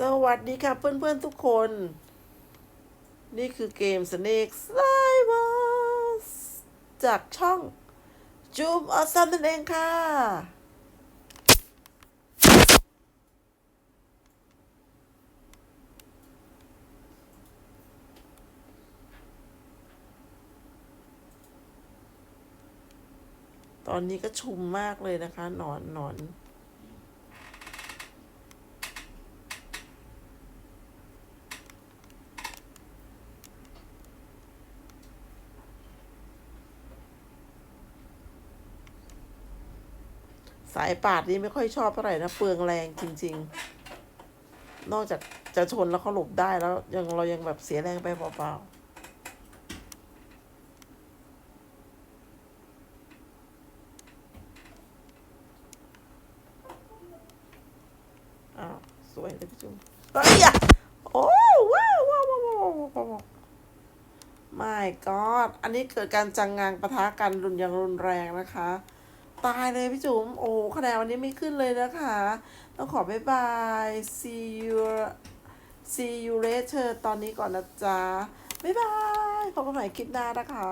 สวัสดีค่ะเพื่อนๆทุกคน นี่คือเกม Snake Slivers จากช่อง Joom Awesome นั่นเองค่ะ ตอนนี้ก็ชุมมากเลยนะคะ หนอนหนอน สายปาดนี่ไม่ค่อยชอบเท่าไหร่นะเปลืองแรงจริง ๆ นอกจากจะชนแล้วเขาหลบได้แล้วยังเรายังแบบเสียแรงไปเปล่าๆอ้าวสวยเลยพี่จุ๊บเฮ้ยโอ้ว้าวว้าวว้าวว้าวว้าวไม่ก็อันนี้เกิดการจังงางปะทะกันรุนอย่างรุนแรงนะคะ ตายเลยพี่จุ๋มโอ้คะแนนวันนี้ไม่ขึ้นเลยนะคะ ต้องขอบ๊ายบาย see you see you later ตอนนี้ก่อนนะจ๊ะบ๊ายบายพบกันใหม่คลิปหน้านะคะ